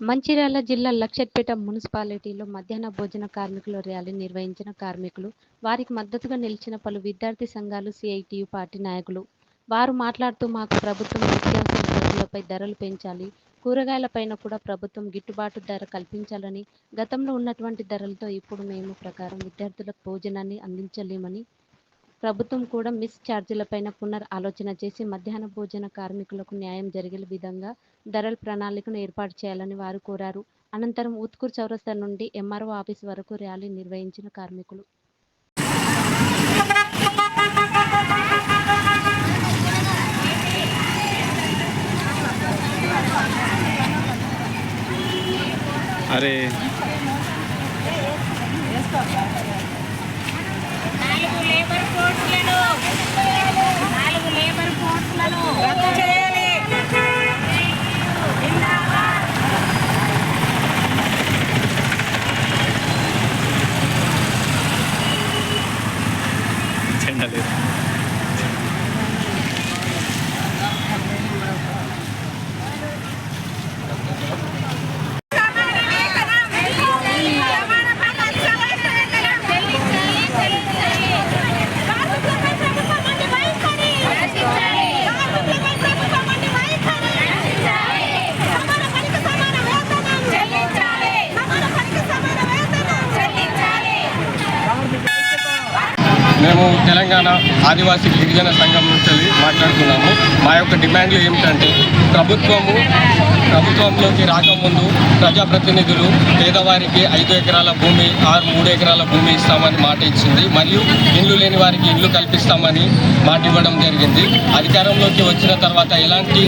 మంచిర్యాల జిల్లా లక్షట్పేట మున్సిపాలిటీలో మధ్యాహ్న భోజన కార్మికుల ర్యాలీ నిర్వహించిన కార్మికులు వారికి మద్దతుగా నిలిచిన పలు విద్యార్థి సంఘాలు సిఐటియు పార్టీ నాయకులు. వారు మాట్లాడుతూ మాకు ప్రభుత్వం నిత్యావసర సరుకులపై ధరలు పెంచాలి. కూరగాయలపైన కూడా ప్రభుత్వం గిట్టుబాటు ధర కల్పించాలని గతంలో ఉన్నటువంటి ధరలతో ఇప్పుడు మేము ప్రకారం విద్యార్థులకు భోజనాన్ని అందించలేమని ప్రభుత్వం కూడా మిస్ ఛార్జీలపైన పునర్ ఆలోచన చేసి మధ్యాహ్న భోజన కార్మికులకు న్యాయం జరిగే విధంగా ధరల ప్రణాళికను ఏర్పాటు చేయాలని వారు కోరారు. అనంతరం ఉత్కూర్ చౌరస్తా నుండి ఎంఆర్ఓ ఆఫీస్ వరకు ర్యాలీ నిర్వహించిన కార్మికులు. అరే నాలుగు లేబర్ కోర్సులను నాలుగు లేబర్ కోర్సులను రద్దు చేయాలి జెండా లేదు మేము తెలంగాణ ఆదివాసీ గిరిజన సంఘం నుంచి మా యొక్క డిమాండ్లు ఏమిటంటే ప్రభుత్వము ప్రభుత్వంలోకి రాకముందు ప్రజాప్రతినిధులు పేదవారికి ఐదు ఎకరాల భూమి ఆరు మూడు ఎకరాల భూమి ఇస్తామని మాట ఇచ్చింది. మరియు ఇండ్లు లేని వారికి ఇండ్లు కల్పిస్తామని మాట ఇవ్వడం జరిగింది. అధికారంలోకి వచ్చిన తర్వాత ఎలాంటి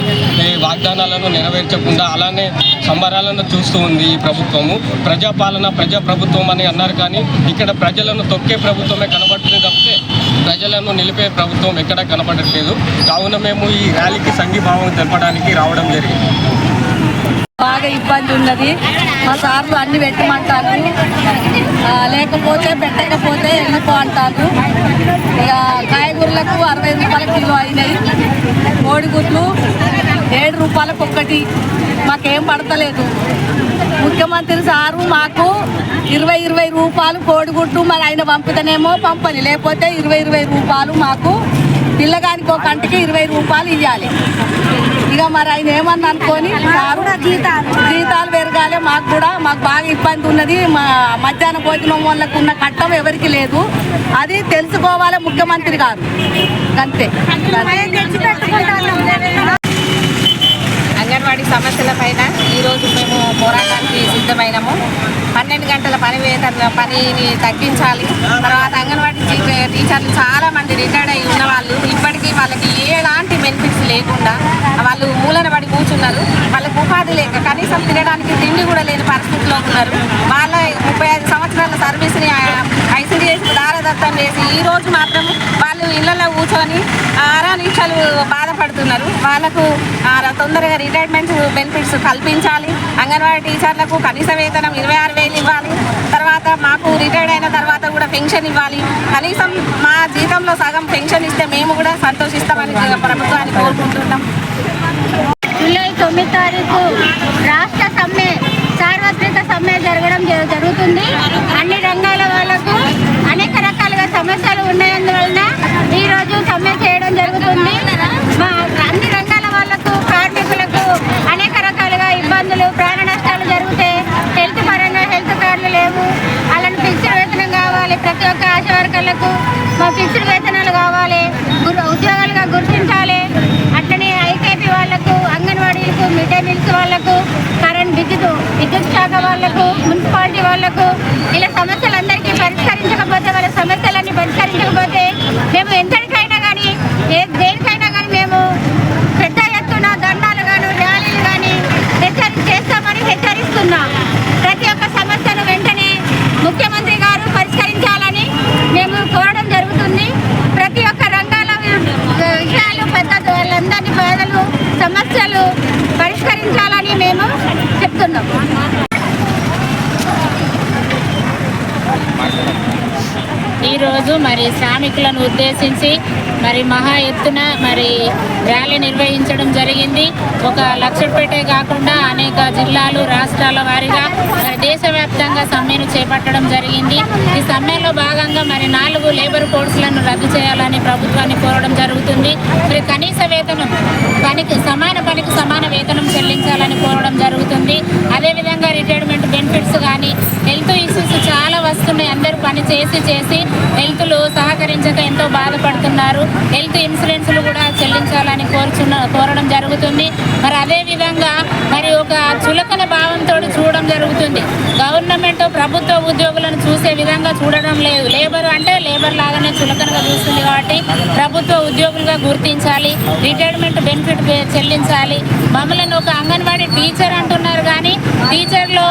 వాగ్దానాలను నెరవేర్చకుండా అలానే సంబరాలను చూస్తూ ఉంది ఈ ప్రభుత్వము. ప్రజాపాలన ప్రజా ప్రభుత్వం అని అన్నారు కానీ ఇక్కడ ప్రజలను తొక్కే ప్రభుత్వమే కనబడుతుంది తప్పితే ప్రజలను నిలిపే ప్రభుత్వం ఎక్కడ కనపడట్లేదు. కావున మేము ఈ ర్యాలీకి సంఘీభావం తెలపడానికి రావడం జరిగింది. బాగా ఇబ్బంది ఉన్నది. మా సార్లు అన్ని పెట్టమంటారు. లేకపోతే పెట్టకపోతే వెళ్ళిపో అంటారు? ఇక కాయగూరలకు అరవై రూపాయల కిలో అయినాయి. కోడిగుడ్లు ఏడు రూపాయలకు ఒక్కటి మాకేం పడతలేదు. ముఖ్యమంత్రి సారు మాకు ఇరవై ఇరవై రూపాయలు కోడిగుట్టు మరి ఆయన పంపితేనేమో పంపని. లేకపోతే ఇరవై ఇరవై రూపాయలు మాకు పిల్లగానికి ఒక కంటికి ఇరవై రూపాయలు ఇవ్వాలి ఇక మరి ఆయన ఏమన్నా అనుకొని సారు జీతాలు జీతాలు పెరగాలి. మాకు కూడా మాకు బాగా ఇబ్బంది ఉన్నది. మా మధ్యాహ్న భోజనం వాళ్ళకు ఉన్న కట్టం ఎవరికి లేదు. అది తెలుసుకోవాలి ముఖ్యమంత్రి గారు. అంతే అంగన్వాడీ సమస్యల పైన ఈరోజు మేము పోరాటానికి సిద్ధమైనము పన్నెండు గంటల పని వేతన తగ్గించాలి. తర్వాత అంగన్వాడీ టీచర్లు చాలా మంది రిటైర్డ్ అయి ఉన్న వాళ్ళు ఇప్పటికీ వాళ్ళకి ఎలాంటి బెనిఫిట్స్ లేకుండా వాళ్ళు మూలన పడి కూర్చున్నారు. వాళ్ళకి ఉపాధి లేక కనీసం తినడానికి తిండి కూడా లేని పరిస్థితిలో ఉన్నారు. వాళ్ళ ముప్పై ఐదు సంవత్సరాల సర్వీస్ని ఐసీడీఎస్ చేసి ఈ రోజు మాత్రం వాళ్ళు ఇళ్ళలో కూర్చొని ఆరా నిమిషాలు బాధపడుతున్నారు. వాళ్ళకు తొందరగా రిటైర్మెంట్ బెనిఫిట్స్ కల్పించాలి. అంగన్వాడీ టీచర్లకు కనీస వేతనం ఇరవై ఆరు వేలు ఇవ్వాలి. తర్వాత మాకు రిటైర్డ్ అయిన తర్వాత కూడా పెన్షన్ ఇవ్వాలి. కనీసం మా జీతంలో సగం పెన్షన్ ఇస్తే మేము కూడా సంతోషిస్తామని ప్రభుత్వాన్ని కోరుకుంటున్నాం. జూలై తొమ్మిది తారీఖు రాష్ట్ర సమ్మె సార్వత్రిక సమ్మె జరగడం జ- జరుగుతుంది అన్ని రంగాల వాళ్ళకు అనేక రకాలుగా సమస్యలు ఉన్నందువలన ఈరోజు సమ్మె చేయడం జరుగుతుంది. మా అన్ని రంగాల వాళ్ళకు కార్మికులకు అనేక రకాలుగా ఇబ్బందులు ప్రాణ నష్టాలు జరిగితే హెల్త్ పరంగా హెల్త్ కార్డులు లేవు. అలాంటి ఫిక్స్డ్ వేతనం కావాలి. ప్రతి ఒక్క ఆశా వర్కర్లకు మా ఫిక్స్డ్ వేతనాలు కావాలి. ఉద్యోగాలుగా గుర్తించాలి. అట్లనే ఐకేపీ వాళ్ళకు అంగన్వాడీలకు మిడ్ డే మీల్స్ వాళ్ళకు కరెంట్ విద్యుత్ విద్యుత్ శాఖ వాళ్ళకు మున్సిపాలిటీ వాళ్ళకు ఇలా సమస్యలందరికీ పరిష్కరించకపోతే వాళ్ళ సమస్యలన్నీ పరిష్కరించకపోతే మేము ఎంతటికైనా కానీ ఏ దేనికైనా కానీ మేము పెద్ద ఎత్తున దండాలు కానీ ర్యాలీలు కానీ హెచ్చరి చేస్తామని హెచ్చరిస్తున్నాం. ప్రతి ఒక్క సమస్యను వెంటనే ముఖ్యమంత్రి గారు పరిష్కరించాలని మేము కోరడం జరుగుతుంది. ప్రతి ఒక్క రంగాల విషయాలు పెద్ద వాళ్ళందరినీ పేదలు సమస్యలు పరిష్కరించాలని మేము చెప్తున్నాం. ఈరోజు మరి శ్రామికులను ఉద్దేశించి మరి మహా ఎత్తున మరి ర్యాలీ నిర్వహించడం జరిగింది. ఒక లక్షపేటే కాకుండా అనేక జిల్లాలు రాష్ట్రాల వారీగా మరి దేశవ్యాప్తంగా సమ్మెను చేపట్టడం జరిగింది. ఈ సమ్మెలో భాగంగా మరి నాలుగు లేబర్ కోడ్స్లను రద్దు చేయాలని ప్రభుత్వాన్ని కోరడం జరుగుతుంది. మరి కనీస వేతనం పనికి సమాన పనికి సమాన వేతనం చెల్లించాలని కోరడం జరుగుతుంది. అదేవిధంగా రిటైర్మెంట్ బెనిఫిట్స్ కానీ హెల్త్ ఇష్యూస్ చాలా వస్తున్నాయి అందరూ పని చేసి చేసి హెల్త్లు సహకరించక ఎంతో బాధపడుతున్నారు. హెల్త్ ఇన్సూరెన్స్లు కూడా చెల్లించాలని కోరుచున్న కోరడం జరుగుతుంది. మరి అదే విధంగా మరి ఒక చులకన భావంతో చూడడం జరుగుతుంది. గవర్నమెంట్ ప్రభుత్వ ఉద్యోగులను చూసే విధంగా చూడడం లేదు. లేబర్ అంటే లేబర్ లాగానే చులకనగా చూస్తుంది కాబట్టి ప్రభుత్వ ఉద్యోగులుగా గుర్తించాలి. రిటైర్మెంట్ బెనిఫిట్ చెల్లించాలి. మమ్మల్ని ఒక అంగన్వాడీ టీచర్ అంటున్నారు కానీ టీచర్లో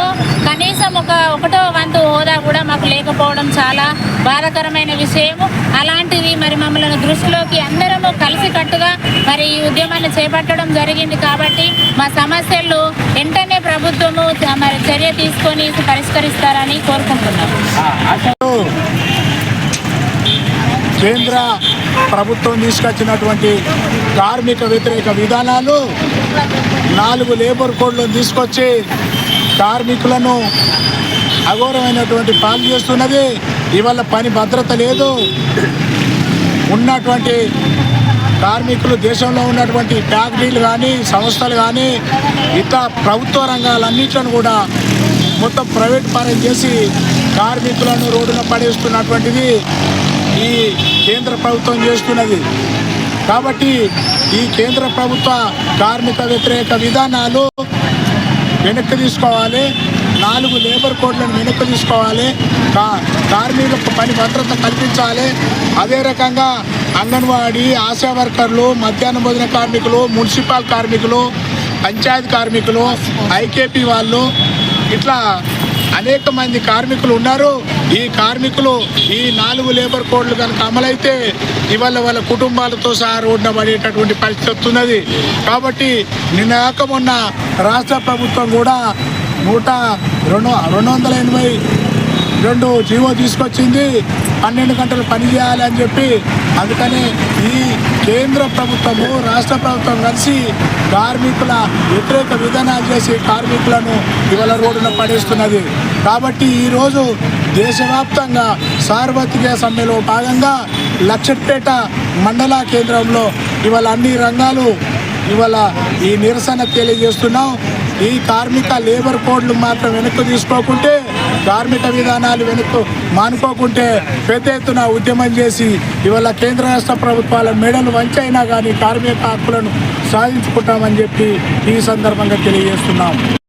కనీసం ఒక ఒకటో వంతు హోదా కూడా మాకు లేకపోవడం చాలా బాధాకరమైన విషయము. అలాంటివి మరి మమ్మల్ని దృష్టిలోకి అందరము కలిసికట్టుగా మరి ఈ ఉద్యమాన్ని చేపట్టడం జరిగింది కాబట్టి మా సమస్యలు వెంటనే ప్రభుత్వము మరి చర్య తీసుకొని పరిష్కరిస్తారని కోరుకుంటున్నాము. కేంద్ర ప్రభుత్వం తీసుకొచ్చినటువంటి కార్మిక వ్యతిరేక విధానాలు నాలుగు లేబర్ కోడ్లను తీసుకొచ్చి కార్మికులను అఘోరమైనటువంటి పాలు చేస్తున్నది. ఇవాళ పని భద్రత లేదు. ఉన్నటువంటి కార్మికులు దేశంలో ఉన్నటువంటి ఫ్యాక్టరీలు కానీ సంస్థలు కానీ ఇతర ప్రభుత్వ రంగాలన్నింటిని కూడా మొత్తం ప్రైవేట్ పరం చేసి కార్మికులను రోడ్డున పడేస్తున్నటువంటిది ఈ కేంద్ర ప్రభుత్వం చేస్తున్నది. కాబట్టి ఈ కేంద్ర ప్రభుత్వ కార్మిక వ్యతిరేక విధానాలు వెనక్కి తీసుకోవాలి. నాలుగు లేబర్ కోడ్లను వెనక్కి తీసుకోవాలి. కా కార్మికులకు పని భద్రత కల్పించాలి. అదే రకంగా అంగన్వాడీ ఆశా వర్కర్లు మధ్యాహ్న భోజన కార్మికులు మున్సిపల్ కార్మికులు పంచాయతీ కార్మికులు ఐకేపీ వాళ్ళు ఇట్లా అనేక మంది కార్మికులు ఉన్నారు. ఈ కార్మికులు ఈ నాలుగు లేబర్ కోడ్లు కనుక అమలైతే ఇవాళ వాళ్ళ కుటుంబాలతో సహా రోడ్డున పడేటటువంటి పరిస్థితి వస్తున్నది. కాబట్టి నిన్న కాక మొన్న రాష్ట్ర ప్రభుత్వం కూడా నూట రెండు రెండు వందల ఎనభై రెండు జీవో తీసుకొచ్చింది. పన్నెండు గంటలు పని చేయాలి అని చెప్పి అందుకని ఈ కేంద్ర ప్రభుత్వము రాష్ట్ర ప్రభుత్వం కలిసి కార్మికుల వ్యతిరేక విధానాలు చేసి కార్మికులను ఇవాళ రోడ్డున పడేస్తున్నది. కాబట్టి ఈరోజు దేశవ్యాప్తంగా సార్వత్రిక సమ్మెలో భాగంగా లక్షట్పేట మండల కేంద్రంలో ఇవాళ అన్ని రంగాలు ఇవాళ ఈ నిరసన తెలియజేస్తున్నాం. ఈ కార్మిక లేబర్ కోడ్లు మాత్రం వెనక్కు తీసుకోకుంటే కార్మిక విధానాలు వెనక్కు మానుకోకుంటే పెద్ద ఎత్తున ఉద్యమం చేసి ఇవాళ కేంద్ర రాష్ట్ర ప్రభుత్వాల మెడలు వంచైనా కానీ కార్మిక హక్కులను సాధించుకుంటామని చెప్పి ఈ సందర్భంగా తెలియజేస్తున్నాం.